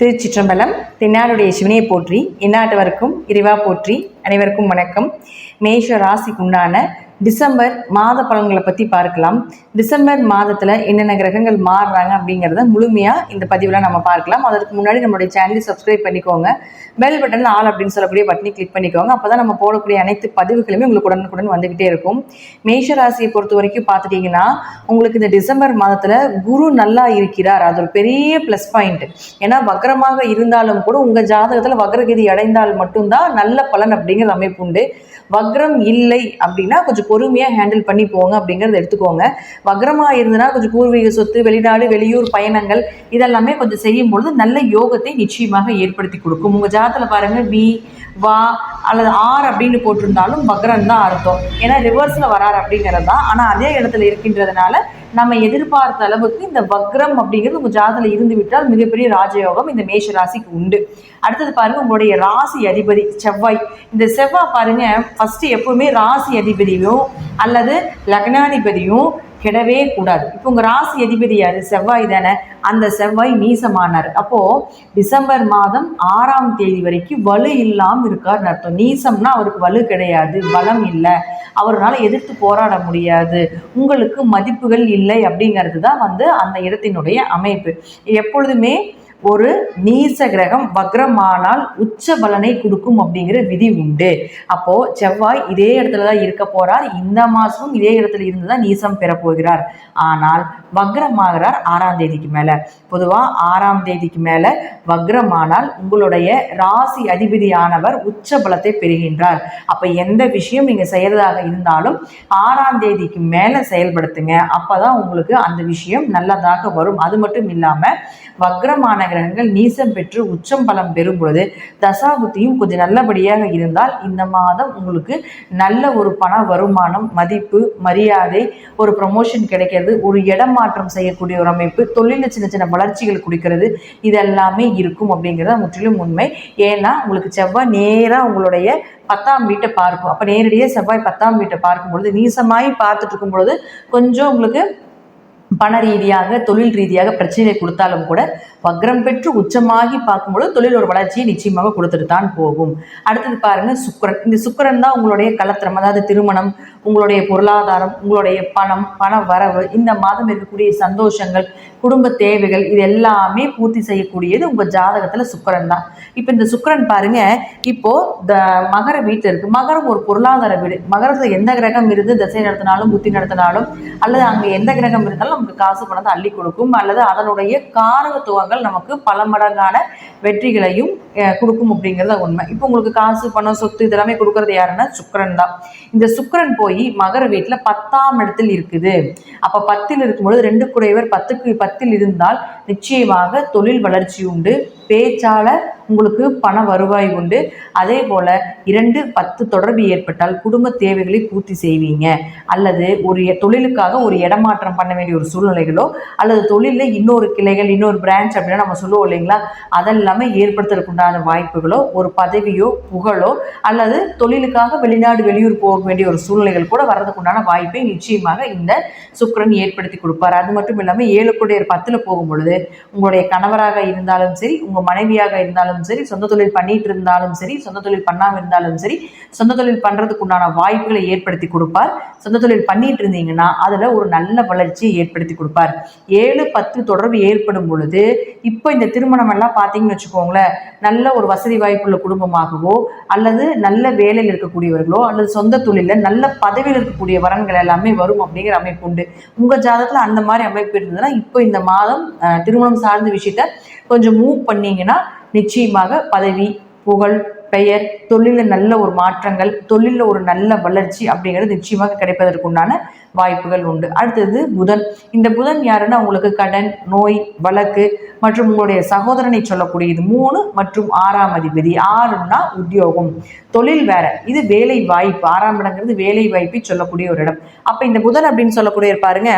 திருச்சிற்றம்பலம் தென்னாடுடைய சிவனியை போற்றி இந்நாட்டவருக்கும் இறைவா போற்றி அனைவருக்கும் வணக்கம். மேஷ ராசிக்குண்டான டிசம்பர் மாத பலன்களை பற்றி பார்க்கலாம். டிசம்பர் மாதத்தில் என்னென்ன கிரகங்கள் மாறுறாங்க அப்படிங்கிறத முழுமையாக இந்த பதிவில் நம்ம பார்க்கலாம். அதற்கு முன்னாடி நம்மளுடைய சேனலை சப்ஸ்கிரைப் பண்ணிக்கோங்க. பெல் பட்டன் ஆல் அப்படின்னு சொல்லக்கூடிய பட்டனை கிளிக் பண்ணிக்கோங்க. அப்போ தான் நம்ம போடக்கூடிய அனைத்து பதிவுகளுமே உங்களுக்கு உடனுக்குடன் வந்துக்கிட்டே இருக்கும். மேஷ ராசியை பொறுத்த வரைக்கும் பார்த்துட்டிங்கன்னா உங்களுக்கு இந்த டிசம்பர் மாதத்தில் குரு நல்லா இருக்கிறார். அது ஒரு பெரிய ப்ளஸ் பாயிண்ட் ஏன்னா வக்ரமாக இருந்தாலும் கூட உங்கள் ஜாதகத்தில் வக்ரகதி அடைந்தால் மட்டும்தான் நல்ல பலன் அப்படிங்கிற அமைப்பு உண்டு. வக்ரம் இல்லை அப்படின்னா கொஞ்சம் பொறுமையாக ஹேண்டில் பண்ணி போங்க அப்படிங்கிறத எடுத்துக்கோங்க. வக்ரமாக இருந்ததுன்னா கொஞ்சம் பூர்வீக சொத்து வெளிநாடு வெளியூர் பயணங்கள் இதெல்லாமே கொஞ்சம் செய்யும் பொழுது நல்ல யோகத்தை நிச்சயமாக ஏற்படுத்தி கொடுக்கும். உங்கள் ஜாதத்தில் பாருங்கள் வி வா அல்லது ஆர் அப்படின்னு போட்டிருந்தாலும் வக்ரம் தான் அர்த்தம். ஏன்னா ரிவர்ஸில் வரார் அப்படிங்கிறது தான் ஆனால் அதே இடத்துல இருக்கின்றதுனால நம்ம எதிர்பார்த்த அளவுக்கு இந்த வக்ரம் அப்படிங்கிறது உங்கள் ஜாதத்தில் இருந்து விட்டால் மிகப்பெரிய ராஜயோகம் இந்த மேஷ ராசிக்கு உண்டு. அடுத்தது பாருங்க உங்களுடைய ராசி அதிபதி செவ்வாய். இந்த செவ்வாய் பாருங்க ஃபர்ஸ்ட் எப்பவுமே ராசி அதிபதியும் அல்லது லக்னாதிபதியும் கெடவே கூடாது. இப்போ உங்கள் ராசி அதிபதி யார்? செவ்வாய் தானே. அந்த செவ்வாய் நீசமானார். அப்போது டிசம்பர் மாதம் ஆறாம் தேதி வரைக்கும் வலு இல்லாமல் இருக்காருன்னு அர்த்தம். நீசம்னா அவருக்கு வலு கிடையாது பலம் இல்லை. அவரால் எதிர்த்து போராட முடியாது. உங்களுக்கு மதிப்புகள் இல்லை அப்படிங்கிறது தான் வந்து அந்த இடத்தினுடைய அமைப்பு. எப்பொழுதுமே ஒரு நீச கிரகம் வக்ரமானால் உச்ச பலனை கொடுக்கும் அப்படிங்கிற விதி உண்டு. அப்போ செவ்வாய் இதே இடத்துல தான் இருக்க போறார். இந்த மாசமும் இதே இடத்துல இருந்து தான் நீசம் பெற போகிறார். ஆனால் வக்ரமாகிறார் ஆறாம் தேதிக்கு மேல. பொதுவா ஆறாம் தேதிக்கு மேல வக்ரமானால் உங்களுடைய ராசி அதிபதியானவர் உச்ச பலத்தை பெறுகின்றார். அப்ப எந்த விஷயம் நீங்க செய்யறதாக இருந்தாலும் ஆறாம் தேதிக்கு மேல செயல்படுத்துங்க. அப்பதான் உங்களுக்கு அந்த விஷயம் நல்லதாக வரும். அது மட்டும் இல்லாம வக்ரமான கிரகங்கள் நீசம் பெற்று உச்சம் பலம் பெறும் பொழுது தசாபுத்தியும் கொஞ்சம் நல்லபடியாக இருந்தால் இந்த மாதம் உங்களுக்கு நல்ல ஒரு பண வருமானம் மதிப்பு மரியாதை ஒரு ப்ரமோஷன் கிடைக்கிறது ஒரு இடம் மாற்றம் செய்யக்கூடிய ஒரு அமைப்பு தொழிலில் சின்ன சின்ன வளர்ச்சிகள் கொடுக்கிறது இதெல்லாமே இருக்கும் அப்படிங்கிறது முற்றிலும் உண்மை. ஏன்னா உங்களுக்கு செவ்வாய் நேராக உங்களுடைய பத்தாம் வீட்டை பார்க்கும். அப்போ நேரடியாக செவ்வாய் பத்தாம் வீட்டை பார்க்கும் பொழுது நீசமாய் பார்த்துட்டு இருக்கும் பொழுது கொஞ்சம் உங்களுக்கு பண ரீதியாக தொழில் ரீதியாக பிரச்சனை கொடுத்தாலும் கூட வக்ரம் பெற்று உச்சமாகி பார்க்கும்பொழுது தொழில் ஒரு வளர்ச்சியை நிச்சயமாக கொடுத்துட்டு தான் போகும். அடுத்தது பாருங்க சுக்கரன். இந்த சுக்கரன் தான் உங்களுடைய கலத்திரம் அதாவது திருமணம் உங்களுடைய பொருளாதாரம் உங்களுடைய பணம் பண வரவு இந்த மாதம் இருக்கக்கூடிய சந்தோஷங்கள் குடும்ப தேவைகள் இது எல்லாமே பூர்த்தி செய்யக்கூடியது உங்கள் ஜாதகத்தில் சுக்கரன் தான். இப்போ இந்த சுக்கரன் பாருங்க இப்போ த மகர வீட்டில் இருக்கு. மகரம் ஒரு பொருளாதார வீடு. மகரத்தில் எந்த கிரகம் இருந்து திசை நடத்தினாலும் புத்தி நடத்தினாலும் அல்லது அங்கே எந்த கிரகம் இருந்தாலும் நமக்கு காசு பணத்தை அள்ளி கொடுக்கும் அல்லது அதனுடைய காரகத்துவங்கள் நமக்கு பல மடங்கான வெற்றிகளையும் கொடுக்கும் அப்படிங்கிறத உண்மை. இப்போ உங்களுக்கு காசு பணம் சொத்து இதெல்லாமே கொடுக்கறது யாருன்னா சுக்கரன் தான். இந்த சுக்கரன் போய் மகர வீட்டில் பத்தாம் இடத்தில் இருக்குது. அப்போ பத்தில் இருக்கும்பொழுது ரெண்டு குறைவர் பத்துக்கு பத்தில் இருந்தால் நிச்சயமாக தொழில் வளர்ச்சி உண்டு பேச்சால உங்களுக்கு பண வருவாய் உண்டு. அதே போல் இரண்டு பத்து தொடர்பு ஏற்பட்டால் குடும்ப தேவைகளை பூர்த்தி செய்வீங்க. அல்லது ஒரு தொழிலுக்காக ஒரு இடமாற்றம் பண்ண வேண்டிய ஒரு சூழ்நிலைகளோ அல்லது தொழிலில் இன்னொரு கிளைகள் இன்னொரு பிரான்ச் அப்படின்னா நம்ம சொல்லுவோம் இல்லைங்களா? அதெல்லாமே ஏற்படுத்துறதுக்குண்டான வாய்ப்புகளோ ஒரு பதவியோ புகழோ அல்லது தொழிலுக்காக வெளிநாடு வெளியூர் போக வேண்டிய ஒரு சூழ்நிலைகள் கூட வர்றதுக்குண்டான வாய்ப்பை நிச்சயமாக இந்த சுக்கரன் ஏற்படுத்தி கொடுப்பார். அது மட்டும் இல்லாமல் ஏழு கூடியர் பத்தில் போகும் பொழுது உங்களுடைய கணவராக இருந்தாலும் சரி உங்கள் மனைவியாக இருந்தாலும் சரி சொந்த தொழில் பண்ணிட்டு இருந்தாலும் சரி சொந்த தொழில் பண்ணாமல் இருந்தாலும் சரி சொந்த தொழில் பண்ணுறதுக்கு உண்டான வாய்ப்புகளை ஏற்படுத்தி கொடுப்பார். சொந்த தொழில் பண்ணிட்டு இருந்தீங்கன்னா அதில் ஒரு நல்ல வளர்ச்சியை ஏற்படுத்தி கொடுப்பார். ஏழு பத்து தொடர்பு ஏற்படும் பொழுது இப்போ இந்த திருமணம் எல்லாம் பார்த்தீங்கன்னு வச்சுக்கோங்களேன் நல்ல ஒரு வசதி வாய்ப்புள்ள குடும்பமாகவோ அல்லது நல்ல வேலையில் இருக்கக்கூடியவர்களோ அல்லது சொந்த தொழிலில் நல்ல பதவியில் இருக்கக்கூடிய வரன்கள் எல்லாமே வரும் அப்படிங்கிற அமைப்பு உண்டு. உங்கள் ஜாதகத்தில் அந்த மாதிரி அமைப்பு இருந்ததுன்னா இப்போ இந்த மாதம் திருமணம் சார்ந்த விஷயத்த கொஞ்சம் மூவ் பண்ணீங்கன்னா நிச்சயமாக பதவி புகழ் பெயர் தொழிலில் நல்ல ஒரு மாற்றங்கள் தொழிலில் ஒரு நல்ல வளர்ச்சி அப்படிங்கிறது நிச்சயமாக கிடைப்பதற்குண்டான வாய்ப்புகள் உண்டு. அடுத்தது புதன். இந்த புதன் யாருன்னா உங்களுக்கு கடன் நோய் வழக்கு மற்றும் உங்களுடைய சகோதரனை சொல்லக்கூடியது மூணு மற்றும் ஆறாம் அதிபதி. ஆறுன்னா உத்தியோகம். தொழில் வேற. இது வேலை வாய்ப்பு ஆறாம் இடங்கிறது வேலை வாய்ப்பை சொல்லக்கூடிய ஒரு இடம். அப்போ இந்த புதன் அப்படின்னு சொல்லக்கூடிய பாருங்க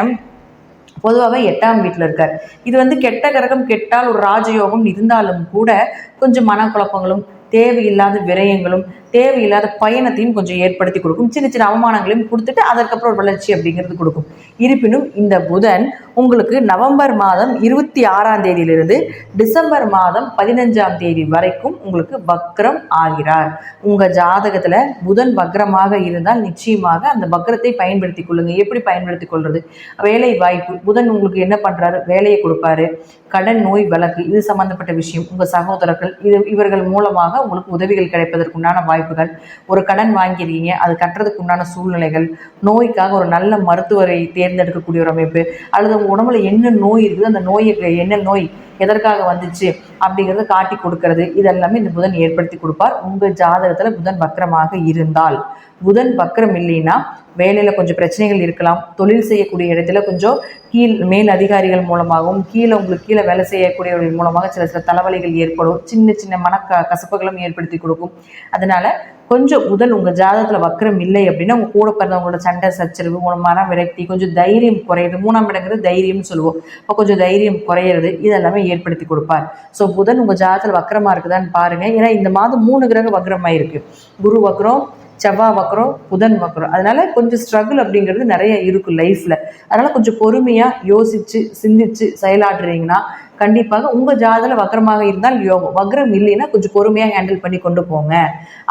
பொதுவாகவே எட்டாம் வீட்டில் இருக்கார். இது வந்து கெட்ட கிரகம் கெட்டால் ஒரு ராஜயோகம் இருந்தாலும் கூட கொஞ்சம் மனக்குழப்பங்களும் தேவையில்லாத விரயங்களும் தேவையில்லாத பயணத்தையும் கொஞ்சம் ஏற்படுத்தி கொடுக்கும். சின்ன சின்ன அவமானங்களையும் கொடுத்துட்டு அதற்கப்புறம் ஒரு வளர்ச்சி அப்படிங்கிறது கொடுக்கும். இருப்பினும் இந்த புதன் உங்களுக்கு நவம்பர் மாதம் இருபத்தி ஆறாம் தேதியிலிருந்து டிசம்பர் மாதம் பதினஞ்சாம் தேதி வரைக்கும் உங்களுக்கு வக்ரம் ஆகிறார். உங்கள் ஜாதகத்தில் புதன் வக்ரமாக இருந்தால் நிச்சயமாக அந்த வக்ரத்தை பயன்படுத்தி கொள்ளுங்க. எப்படி பயன்படுத்தி கொள்வது வேலை வாய்ப்பு புதன் உங்களுக்கு என்ன பண்ணுறாரு வேலையை கொடுப்பாரு. கடன் நோய் வழக்கு இது சம்பந்தப்பட்ட விஷயம். உங்கள் சகோதரர்கள் இது இவர்கள் மூலமாக உங்களுக்கு உதவிகள் கிடைப்பதற்குண்டான வாய்ப்பு வாய்ப்புகள் ஒரு கடன் வாங்கியிருக்கீங்க அது கட்டுறதுக்கு உண்டான சூழ்நிலைகள் நோய்க்காக ஒரு நல்ல மருத்துவரை தேர்ந்தெடுக்கக்கூடிய ஒரு அமைப்பு அல்லது உங்கள் உடம்புல என்ன நோய் இருக்குது அந்த நோயை என்ன நோய் எதற்காக வந்துச்சு அப்படிங்கிறத காட்டி கொடுக்கறது இதெல்லாமே இந்த புதன் ஏற்படுத்தி கொடுப்பார். உங்கள் ஜாதகத்தில் புதன் வக்கரமாக இருந்தால் புதன் வக்கரம் இல்லைன்னா வேலையில் கொஞ்சம் பிரச்சனைகள் இருக்கலாம். தொழில் செய்யக்கூடிய இடத்துல கொஞ்சம் கீழ் மேல் அதிகாரிகள் மூலமாகவும் கீழே உங்களுக்கு கீழே வேலை செய்யக்கூடியவர்கள் மூலமாக சில சில தலைவலிகள் ஏற்படும். சின்ன சின்ன மன க கசப்புகளும் ஏற்படுத்தி கொடுக்கும். அதனால கொஞ்சம் புதன் உங்கள் ஜாதகத்தில் வக்கரம் இல்லை அப்படின்னா உங்கள் கூட பிறந்தவங்களோட சண்டை சச்சரவு உங்களோட மன விரக்தி கொஞ்சம் தைரியம் குறையுது மூணாம் இடங்கிறது தைரியம்னு சொல்லுவோம். இப்போ கொஞ்சம் தைரியம் குறையிறது இதெல்லாமே ஏற்படுத்தி கொடுப்பார். ஸோ புதன் உங்கள் ஜாதகத்தில் வக்கரமாக இருக்குதான்னு பாருங்கள் ஏன்னா இந்த மாதம் மூணு கிரகம் வக்கரமாக இருக்குது குரு வக்கரம் செவ்வாய் வக்கரம் புதன் வக்கரம். அதனால கொஞ்சம் ஸ்ட்ரகிள் அப்படிங்கிறது நிறைய இருக்கும் லைஃப்பில் அதனால கொஞ்சம் பொறுமையாக யோசிச்சு சிந்திச்சு செயலாடுறீங்கன்னா கண்டிப்பாக உங்கள் ஜாதல வக்கரமாக இருந்தால் யோகம். வக்ரம் இல்லைன்னா கொஞ்சம் பொறுமையாக ஹேண்டில் பண்ணி கொண்டு போங்க.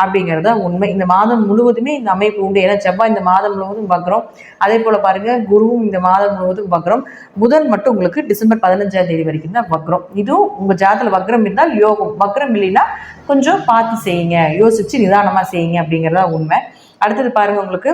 அப்படிங்கிறத உண்மை. இந்த மாதம் முழுவதுமே இந்த அமைப்பு உண்டு. ஏன்னா செவ்வாய் இந்த மாதம் முழுவதும் வக்ரம் அதே போல் பாருங்கள் குருவும் இந்த மாதம் முழுவதும் வக்ரம் புதன் மட்டும் உங்களுக்கு டிசம்பர் பதினஞ்சாம் தேதி வரைக்கும் தான் வக்ரம் இதுவும் உங்கள் ஜாதல வக்ரம் இருந்தால் யோகம். வக்ரம் இல்லைன்னா கொஞ்சம் பார்த்து செய்யுங்க. யோசிச்சு நிதானமாக செய்யுங்க அப்படிங்கிறதா உண்மை. அடுத்தது பாருங்கள் உங்களுக்கு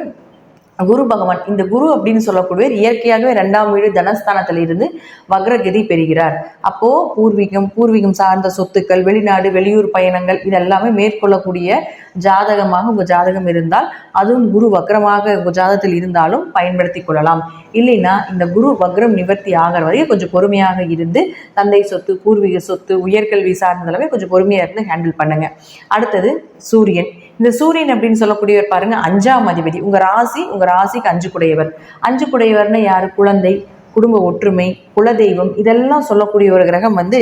குரு பகவான் இந்த குரு அப்படின்னு சொல்லக்கூடிய இயற்கையாகவே ரெண்டாம் வீடு தனஸ்தானத்தில் இருந்து வக்ரகதி பெறுகிறார். அப்போ பூர்வீகம் பூர்வீகம் சார்ந்த சொத்துக்கள் வெளிநாடு வெளியூர் பயணங்கள் இதெல்லாமே மேற்கொள்ளக்கூடிய ஜாதகமாக உங்கள் ஜாதகம் இருந்தால் அதுவும் குரு வக்ரமாக உங்கள் ஜாதகத்தில் இருந்தாலும் பயன்படுத்தி கொள்ளலாம். இல்லைன்னா இந்த குரு வக்ரம் நிவர்த்தி ஆகிற வரைக்கும் கொஞ்சம் பொறுமையாக இருந்து தந்தை சொத்து பூர்வீக சொத்து உயர்கல்வி சார்ந்தளவே கொஞ்சம் பொறுமையாக இருந்து ஹேண்டில் பண்ணுங்க. அடுத்தது சூரியன். இந்த சூரியன் அப்படின்னு சொல்லக்கூடியவர் பாருங்க அஞ்சாம் அதிபதி. உங்க ராசி உங்க ராசிக்கு அஞ்சு குடையவர் அஞ்சு குடையவர்னு யாரு? குழந்தை குடும்ப ஒற்றுமை குலதெய்வம் இதெல்லாம் சொல்லக்கூடிய ஒரு கிரகம் வந்து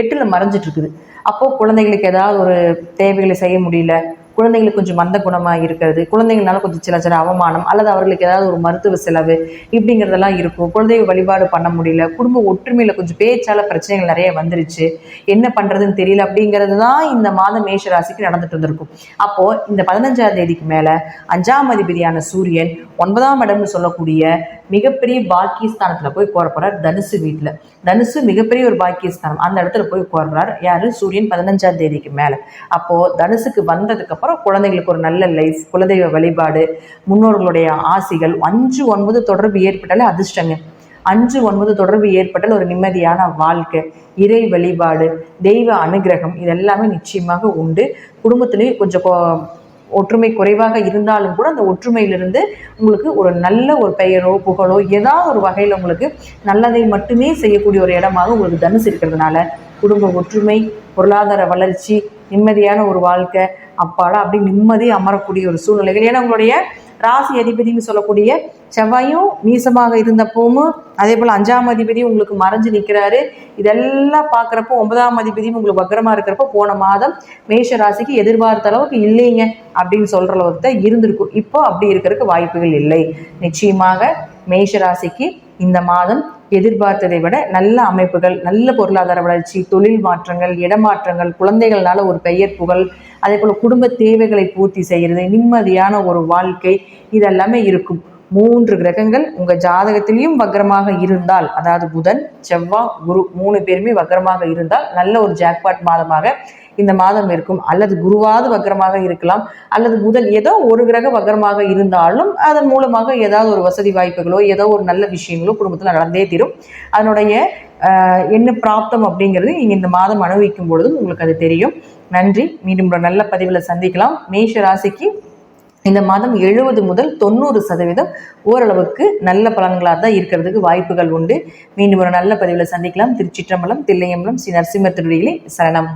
எட்டுல மறைஞ்சிட்டு இருக்குது. அப்போ குழந்தைகளுக்கு ஏதாவது ஒரு தேவைகளை செய்ய முடியல குழந்தைங்களுக்கு கொஞ்சம் மந்த குணமாக இருக்கிறது குழந்தைங்களால கொஞ்சம் சில சில அவமானம் அல்லது அவர்களுக்கு ஏதாவது ஒரு மருத்துவ செலவு இப்படிங்கிறதெல்லாம் இருக்கும். குழந்தை வழிபாடு பண்ண முடியல குடும்ப ஒற்றுமையில் கொஞ்சம் பேச்சால பிரச்சனைகள் நிறைய வந்துருச்சு. என்ன பண்ணுறதுன்னு தெரியல அப்படிங்கிறது தான் இந்த மாதம் மேஷ ராசிக்கு நடந்துட்டு வந்திருக்கும். அப்போது இந்த பதினஞ்சாம் தேதிக்கு மேலே அஞ்சாம் அதிபதியான சூரியன் ஒன்பதாம் இடம்னு சொல்லக்கூடிய மிகப்பெரிய பாக்கியஸ்தானத்தில் போய் கோர போகிறார் தனுசு வீட்டில் தனுசு மிகப்பெரிய ஒரு பாக்கியஸ்தானம். அந்த இடத்துல போய் கோர்றார் யார்? சூரியன் பதினஞ்சாம் தேதிக்கு மேலே. அப்போது தனுசுக்கு வந்ததுக்கப்புறம் அப்புறம் குழந்தைங்களுக்கு ஒரு நல்ல லைஃப் குலதெய்வ வழிபாடு முன்னோர்களுடைய ஆசிகள் அஞ்சு ஒன்பது தொடர்பு ஏற்பட்டாலே அதிர்ஷ்டங்க. அஞ்சு ஒன்பது தொடர்பு ஏற்பட்டால் ஒரு நிம்மதியான வாழ்க்கை இறை வழிபாடு தெய்வ அனுகிரகம் இதெல்லாமே நிச்சயமாக உண்டு. குடும்பத்திலேயும் கொஞ்சம் கொ- ஒற்றுமை குறைவாக இருந்தாலும் கூட அந்த ஒற்றுமையிலிருந்து உங்களுக்கு ஒரு நல்ல ஒரு பெயரோ புகழோ ஏதாவது ஒரு வகையில் உங்களுக்கு நல்லதை மட்டுமே செய்யக்கூடிய ஒரு இடமாக உங்களுக்கு தனுசு இருக்கிறதுனால குடும்ப ஒற்றுமை பொருளாதார வளர்ச்சி நிம்மதியான ஒரு வாழ்க்கை அப்பாடா அப்படி நிம்மதி அமரக்கூடிய ஒரு சூழ்நிலைகள். ஏன்னா உங்களுடைய ராசி அதிபதின்னு சொல்லக்கூடிய செவ்வாயும் நீசமாக இருந்தப்பவும் அதே போல் அஞ்சாம் அதிபதி உங்களுக்கு மறைஞ்சு நிற்கிறாரு இதெல்லாம் பார்க்குறப்போ ஒன்பதாம் அதிபதியும் உங்களுக்கு வக்கரமாக இருக்கிறப்போ போன மாதம் மேஷ ராசிக்கு எதிர்பார்த்த அளவுக்கு இல்லைங்க அப்படின்னு சொல்கிற அளவுக்கு தான் இருந்திருக்கும். இப்போ அப்படி இருக்கிறதுக்கு வாய்ப்புகள் இல்லை. நிச்சயமாக மேஷ ராசிக்கு இந்த மாதம் எதிர்பார்த்ததை விட நல்ல அமைப்புகள் நல்ல பொருளாதார வளர்ச்சி தொழில் மாற்றங்கள் இடமாற்றங்கள் குழந்தைகள்னால ஒரு பெயர் புகழ் அதே போல் குடும்ப தேவைகளை பூர்த்தி செய்கிறது நிம்மதியான ஒரு வாழ்க்கை இதெல்லாமே இருக்கும். மூன்று கிரகங்கள் உங்க ஜாதகத்திலையும் வக்ரமாக இருந்தால் அதாவது புதன் செவ்வாய் குரு மூணு பேருமே வக்ரமாக இருந்தால் நல்ல ஒரு ஜாக்பாட் மாதமாக இந்த மாதம் இருக்கும். அல்லது குருவாவது வக்ரமாக இருக்கலாம். அல்லது புதன் ஏதோ ஒரு கிரக வக்ரமாக இருந்தாலும் அதன் மூலமாக ஏதாவது ஒரு வசதி வாய்ப்புகளோ ஏதோ ஒரு நல்ல விஷயங்களோ குடும்பத்தில் நடந்தே தீரும். அதனுடைய என்ன பிராப்தம் அப்படிங்கிறது நீங்கள் இந்த மாதம் அனுபவிக்கும் பொழுதும் உங்களுக்கு அது தெரியும். நன்றி. மீண்டும் ஒரு நல்ல பதிவில் சந்திக்கலாம். மேஷ ராசிக்கு இந்த மாதம் எழுபது முதல் தொண்ணூறு சதவீதம் ஓரளவுக்கு நல்ல பலன்களாக தான் இருக்கிறதுக்கு வாய்ப்புகள் உண்டு. மீண்டும் ஒரு நல்ல பதிவில் சந்திக்கலாம். திருச்சிற்றம்பலம் தில்லையம்பலம் ஸ்ரீ நரசிம்மர் திருடியிலே சரணம்.